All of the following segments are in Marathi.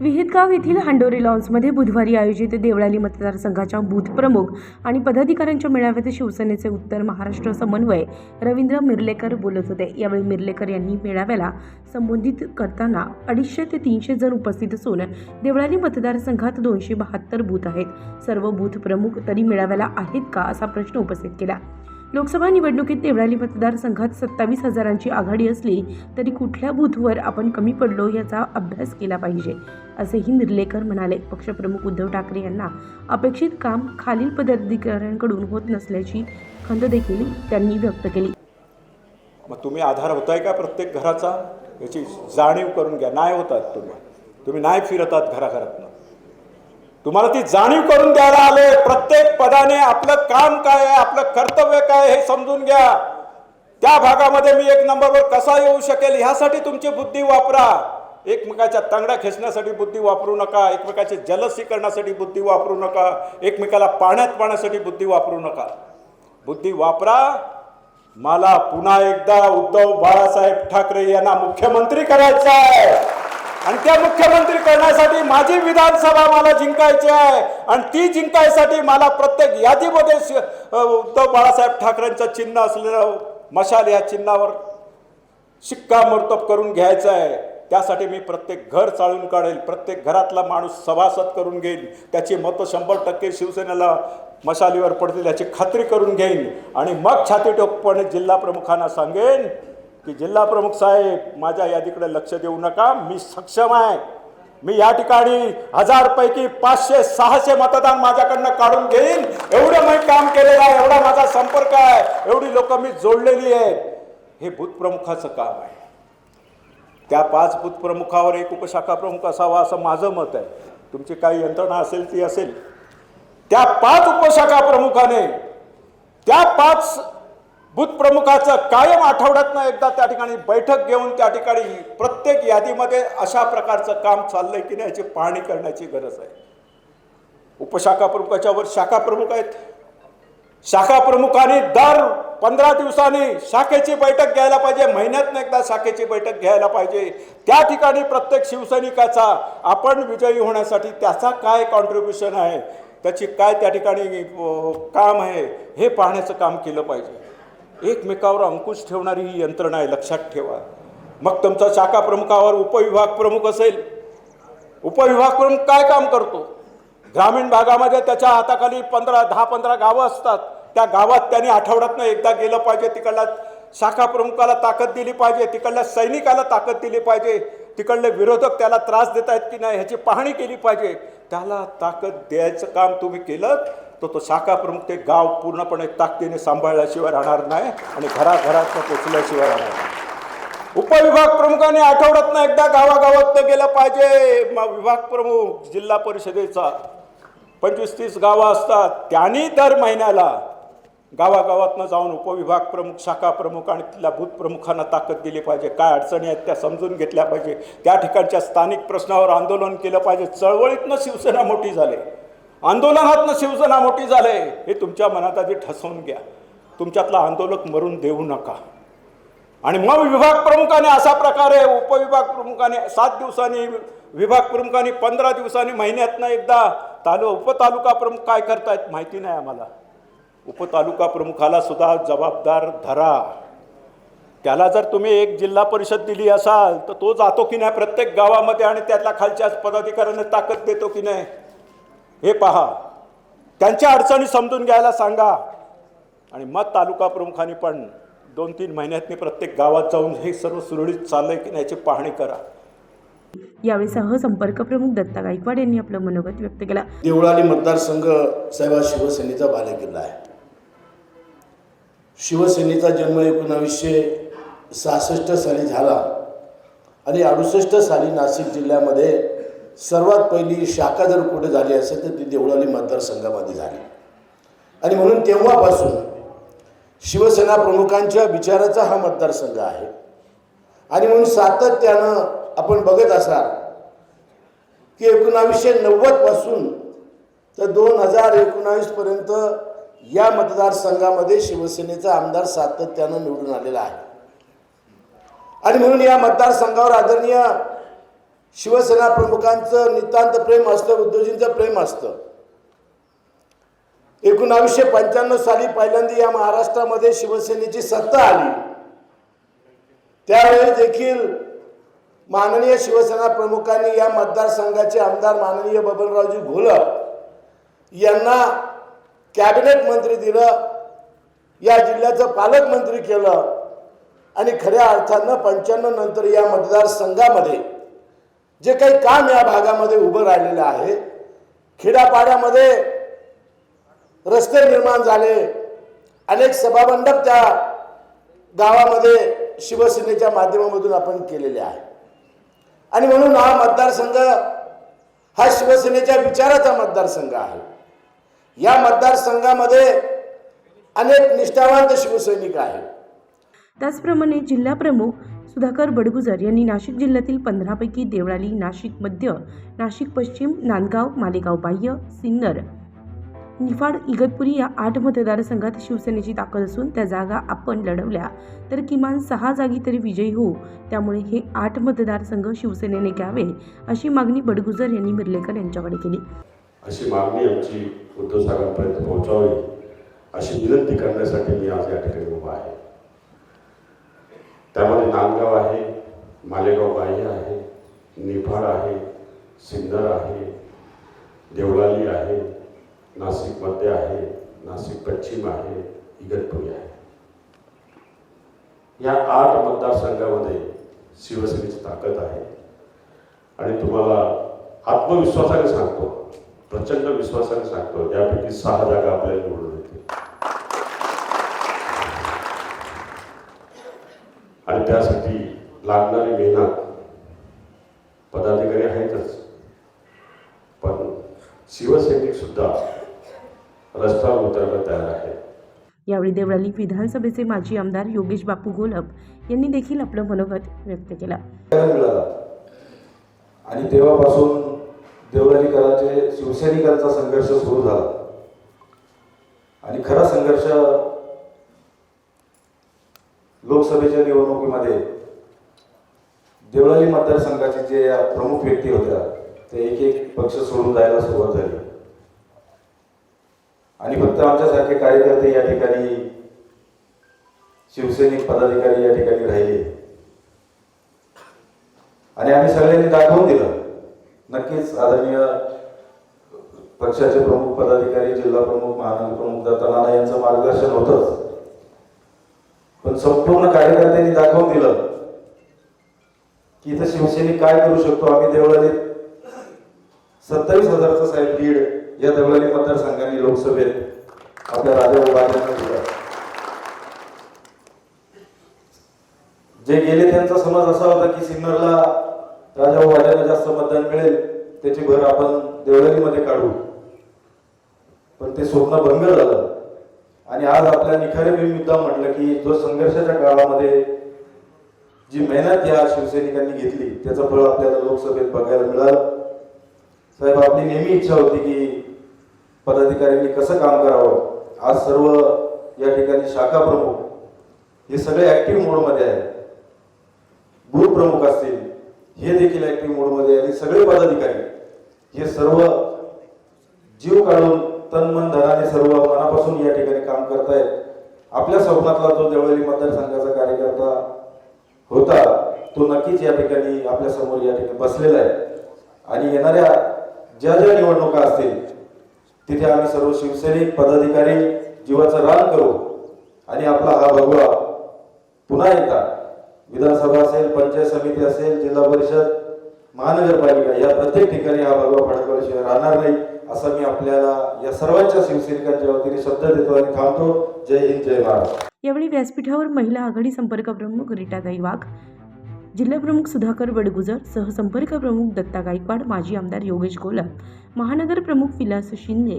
विहितगाव येथील हांडोरी लॉन्समध्ये बुधवारी आयोजित देवळाली मतदारसंघाच्या बूथ प्रमुख आणि पदाधिकाऱ्यांच्या मेळाव्यात शिवसेनेचे उत्तर महाराष्ट्र समन्वय रवींद्र मिर्लेकर बोलत होते. यावेळी मिर्लेकर यांनी मेळाव्याला संबोधित करताना अडीचशे ते तीनशे जण उपस्थित असून देवळाली मतदारसंघात दोनशे बहात्तर बूथ आहेत. सर्व बूथ प्रमुख तरी मेळाव्याला आहेत का असा प्रश्न उपस्थित केला. लोकसभा निवडणुकीत देवळाली मतदारसंघात सत्तावीस हजारांची आघाडी असली तरी कुठल्या बूथवर आपण कमी पडलो याचा अभ्यास केला पाहिजे असेही निर्लेकर म्हणाले. पक्षप्रमुख उद्धव ठाकरे यांना अपेक्षित काम खालील पदाधिकाऱ्यांकडून होत नसल्याची खंत देखील त्यांनी व्यक्त केली. मग तुम्ही आधार होताय का प्रत्येक घराचा? याची जाणीव करून घ्या. नाही होतात तुम्ही. तुम्ही नाही फिरतात घराघरातनं. तुम्हाला ती जाणीव करून द्यायला आले प्रत्येक पदाने आपलं काम काय आहे आपलं कर्तव्य काय हे समजून घ्या. त्या भागामध्ये मी एक नंबरवर कसा येऊ शकेल ह्यासाठी तुमची बुद्धी वापरा. एकमेकाच्या तांगड्या खेचण्यासाठी बुद्धी वापरू नका. एकमेकाचे जलसी करण्यासाठी बुद्धी वापरू नका. एकमेकाला पाण्यात पाण्यासाठी बुद्धी वापरू नका. बुद्धी वापरा. मला पुन्हा एकदा उद्धव बाळासाहेब ठाकरे यांना मुख्यमंत्री करायचं आहे. आणि त्या मुख्यमंत्री करण्यासाठी माझी विधानसभा मला जिंकायची आहे. आणि ती जिंकायसाठी मला प्रत्येक यादीमध्ये उद्धव बाळासाहेब ठाकरेंचं चिन्ह असलेलं मशाल या चिन्हावर शिक्कामोर्तब करून घ्यायचं आहे. त्यासाठी मी प्रत्येक घर चाळून काढेल. प्रत्येक घरातला माणूस सभासद करून घेईन. त्याची मतं शंभर टक्के शिवसेनेला मशालीवर पडतील याची खात्री करून घेईन. आणि मग छाती टोकपणे जिल्हा प्रमुखांना सांगेन की जिल्हा प्रमुख साहेब माझ्या यादीकडे लक्ष देऊ नका. मी सक्षम आहे. मी या ठिकाणी हजारपैकी पाचशे सहाशे मतदान माझ्याकडनं काढून घेईन. एवढं मी काम केलेलं आहे एवढा माझा संपर्क आहे. एवढी लोक मी जोडलेली आहेत. हे भूतप्रमुखाचं काम आहे. त्या पाच भूतप्रमुखावर एक उपशाखा प्रमुख असावा असं माझं मत आहे. तुमची काही यंत्रणा असेल ती असेल. त्या पाच उपशाखा प्रमुखाने त्या पाच भूतप्रमुखाचं कायम आठवड्यातनं एकदा त्या ठिकाणी बैठक घेऊन त्या ठिकाणी प्रत्येक यादीमध्ये अशा प्रकारचं काम चाललंय की नाही याची पाहणी करण्याची गरज आहे. उपशाखा प्रमुखाच्या वर शाखा प्रमुख आहेत. शाखा प्रमुखांनी दर पंधरा दिवसांनी शाखेची बैठक घ्यायला पाहिजे महिन्यातनं एकदा शाखेची बैठक घ्यायला पाहिजे. त्या ठिकाणी प्रत्येक शिवसैनिकाचा आपण विजयी होण्यासाठी त्याचा काय कॉन्ट्रीब्युशन आहे त्याची काय त्या ठिकाणी काम आहे हे पाहण्याचं काम केलं पाहिजे. एकमेकावर अंकुश ठेवणारी ही यंत्रणा आहे लक्षात ठेवा. मग तुमचा शाखा प्रमुखावर उपविभाग प्रमुख असेल. उपविभाग प्रमुख काय काम करतो? ग्रामीण भागामध्ये त्याच्या हाताखाली पंधरा दहा पंधरा गावं असतात. त्या गावात त्यांनी आठवड्यातनं एकदा गेलं पाहिजे तिकडल्या शाखा प्रमुखाला ताकद दिली पाहिजे तिकडल्या सैनिकाला ताकद दिली पाहिजे तिकडले विरोधक त्याला त्रास देत आहेत की नाही ह्याची पाहणी केली पाहिजे. त्याला ताकद द्यायचं काम तुम्ही केलं तर तो शाखा प्रमुख ते गाव पूर्णपणे ताकदीने सांभाळल्याशिवाय राहणार नाही आणि घराघरात पोचल्याशिवाय राहणार नाही. उपविभाग प्रमुखाने आठवड्यातनं एकदा गावागावात गेलं पाहिजे. म- विभाग प्रमुख जिल्हा परिषदेचा. पंचवीस तीस गावं असतात. त्यांनी दर महिन्याला गावागावातनं जाऊन उपविभाग प्रमुख शाखा प्रमुख आणि तिथल्या बूथ प्रमुखांना ताकद दिली पाहिजे. काय अडचणी आहेत त्या समजून घेतल्या पाहिजे. त्या ठिकाणच्या स्थानिक प्रश्नावर आंदोलन केलं पाहिजे. चळवळीतनं शिवसेना मोठी झाली. आंदोलनातनं शिवसेना मोठी झाले हे तुमच्या मनात आधी ठसवून घ्या. तुमच्यातला आंदोलक मरून देऊ नका. आणि मग विभाग प्रमुखाने अशा प्रकारे उपविभाग प्रमुखाने सात दिवसांनी विभाग प्रमुखांनी पंधरा दिवसांनी महिन्यातनं एकदा तालु उपतालुका प्रमुख काय करतायत माहिती नाही आम्हाला. उपतालुका प्रमुखाला सुद्धा जबाबदार धरा. त्याला जर तुम्ही एक जिल्हा परिषद दिली असाल तर तो जातो की नाही प्रत्येक गावामध्ये आणि त्यातल्या खालच्या पदाधिकाऱ्यांना ताकद देतो की नाही? हे पहा त्यांच्या अडचणी समजून घ्यायला सांगा. आणि मग तालुका प्रमुखांनी पण दोन तीन महिन्यातनी प्रत्येक गावात जाऊन हे सर्व सुरळीत चाललंय की नाही याची पाहणी करा. यावेळी सहसंपर्क प्रमुख दत्ता गायकवाड यांनी आपलं मनोगत व्यक्त केलं. देवळाली मतदारसंघ साहेब हा शिवसेनेचा बालेकिल्ला आहे. शिवसेनेचा जन्म एकोणावीसशे सहासष्ट साली झाला आणि अडुसष्ट साली नाशिक जिल्ह्यामध्ये सर्वात पहिली शाखा जर कुठे झाली असेल तर ती देवळाली मतदारसंघामध्ये झाली. आणि म्हणून तेव्हापासून शिवसेना प्रमुखांच्या विचाराचा हा मतदारसंघ आहे. आणि म्हणून सातत्यानं आपण बघत असाल की एकोणावीसशे नव्वदपासून तर दोन हजार एकोणावीसपर्यंत या मतदारसंघामध्ये शिवसेनेचा आमदार सातत्यानं निवडून आलेला आहे. आणि म्हणून या मतदारसंघावर आदरणीय शिवसेना प्रमुखांचं नितांत प्रेम असतं उद्धवजींचं प्रेम असतं. एकोणावीसशे पंच्याण्णव साली पहिल्यांदा या महाराष्ट्रामध्ये शिवसेनेची सत्ता आली. त्यावेळी देखील माननीय शिवसेना प्रमुखांनी या मतदारसंघाचे आमदार माननीय बबनरावजी घोलप यांना कॅबिनेट मंत्री दिलं या जिल्ह्याचं पालकमंत्री केलं आणि खऱ्या अर्थानं पंच्याण्णव नंतर या मतदारसंघामध्ये जे काही काम या भागामध्ये उभं राहिलेलं आहे खेड्यापाड्यामध्ये रस्ते निर्माण झाले अनेक सभामंडप त्या गावामध्ये शिवसेनेच्या माध्यमामधून आपण केलेले आहे. आणि म्हणून हा मतदारसंघ हा शिवसेनेच्या विचाराचा मतदारसंघ आहे. या मतदारसंघामध्ये अनेक निष्ठावंत शिवसैनिक आहेत. त्याचप्रमाणे जिल्हाप्रमुख सुधाकर बडगुजर यांनी नाशिक जिल्ह्यातील पंधरापैकी देवळाली नाशिक मध्य नाशिक पश्चिम नांदगाव मालेगाव बाह्य सिन्नर निफाड इगतपुरी या आठ मतदारसंघात शिवसेनेची ताकद असून त्या जागा आपण लढवल्या तर किमान सहा जागी तरी विजयी होऊ. त्यामुळे हे आठ मतदारसंघ शिवसेनेने घ्यावे अशी मागणी बडगुजर यांनी मिर्लेकर यांच्याकडे केली. अशी मागणी आमची उद्धव साहेबांपर्यंत पोहोचावी अशी विनंती करण्यासाठी मी आज या ठिकाणी उभा आहे. त्यामध्ये नांदगाव आहे मालेगाव बाह्य आहे निफाड आहे सिन्नर आहे देवळाली आहे नाशिक मध्य आहे नाशिक पश्चिम आहे इगतपुरी आहे. या आठ मतदारसंघामध्ये शिवसेनेची ताकद आहे. आणि तुम्हाला आत्मविश्वासाने सांगतो प्रचंड विश्वासाने सांगतो यापैकी सहा जागा आपल्याला निवडून येतील. आणि त्यासाठी लागणारी मेहनत पदाधिकारी आहेतच. पण शिवसैनिक सुद्धा रस्त्यावर उतरायला तयार आहेत. यावेळी देवळाली विधानसभेचे माजी आमदार योगेश बापू घोलप यांनी देखील आपलं मनोगत व्यक्त केलं. आणि तेव्हापासून देवळालीकरांचे शिवसैनिकांचा संघर्ष सुरू झाला. आणि खरा संघर्ष लोकसभेच्या निवडणुकीमध्ये देवळाली मतदारसंघाचे जे प्रमुख व्यक्ती होत्या ते एक एक पक्ष सोडून जायला सुरुवात झाली. आणि फक्त आमच्यासारखे कार्यकर्ते या ठिकाणी शिवसैनिक पदाधिकारी या ठिकाणी राहिले. आणि आम्ही सगळ्यांनी दाखवून दिलं. नक्कीच आदरणीय पक्षाचे प्रमुख पदाधिकारी जिल्हा प्रमुख महानगर प्रमुख दत्ता नाना यांचं मार्गदर्शन होतंच. पण संपूर्ण कार्यकर्त्यांनी दाखवून दिलं की इथं शिवसैनिक काय करू शकतो? आम्ही देवळालीत सत्तावीस हजारचं साहेब लीड या देवळाली मतदारसंघाने लोकसभेत आपल्या राजा उभारण्याचा दिला. जे गेले त्यांचा समज असा होता की सिन्नरला राजा वाड्याला जास्त मतदान मिळेल त्याची भर आपण देवळालीमध्ये काढू. पण ते स्वप्न भंग झालं. आणि आज आपल्या निखारे मी मुद्दा म्हटलं की जो संघर्षाच्या काळामध्ये जी मेहनत या शिवसैनिकांनी घेतली त्याचं फळ आपल्याला लोकसभेत बघायला मिळालं. साहेब आपली नेहमी इच्छा होती की पदाधिकाऱ्यांनी कसं काम करावं? आज सर्व या ठिकाणी शाखा प्रमुख हे सगळे ऍक्टिव्ह मोडमध्ये आहेत. बूथ प्रमुख असतील हे देखील ऍक्टिव्ह मोडमध्ये आणि सगळे पदाधिकारी हे सर्व जीव काढून तन मन धनाने सर्व मनापासून या ठिकाणी काम करतायत. आपल्या स्वप्नातला जो देवळाली मतदारसंघाचा कार्यकर्ता होता तो नक्कीच या ठिकाणी आपल्यासमोर या ठिकाणी बसलेला आहे. आणि येणाऱ्या ज्या ज्या निवडणुका असतील तिथे आम्ही सर्व शिवसैनिक पदाधिकारी जीवाचं रान करू आणि आपला हा भगवा पुन्हा एकदा विधानसभा असेल पंचायत समिती असेल जिल्हा परिषद महानगरपालिका या प्रत्येक ठिकाणी हा भगवा फडकवल्याशिवाय राहणार नाही. असं मी आपल्याला या सर्वांच्या शिवसैनिकांच्या वतीने शब्द देतो आणि थांबतो. जय हिंद जय महाराष्ट्र यावेळी व्यासपीठावर महिला आघाडी संपर्क प्रमुख रीटाताई वाघ जिल्हा प्रमुख सुधाकर वडगुजर सहसंपर्क प्रमुख दत्ता गायकवाड माजी आमदार योगेश गोलप महानगर प्रमुख विलास शिंदे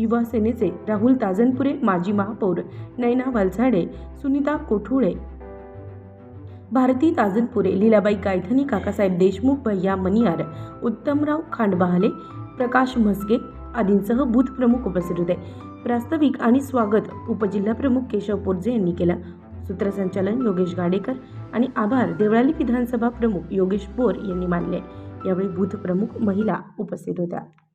युवा सेनेचे राहुल ताजनपुरे माजी महापौर नैना वालझाडे सुनीता कोठुळे भारती ताजनपुरे लीलाबाई गायधनी काकासाहेब देशमुख भैया मनियार उत्तमराव खांडबहाले प्रकाश म्हस्के आदींसह बूथ प्रमुख उपस्थित होते. प्रास्ताविक आणि स्वागत उपजिल्हाप्रमुख केशव पोरजे यांनी केलं. सूत्रसंचालन योगेश गाडेकर आणि आभार देवळाली विधानसभा प्रमुख योगेश बोर यांनी मानले. यावेळी बूथ प्रमुख महिला उपस्थित होत्या.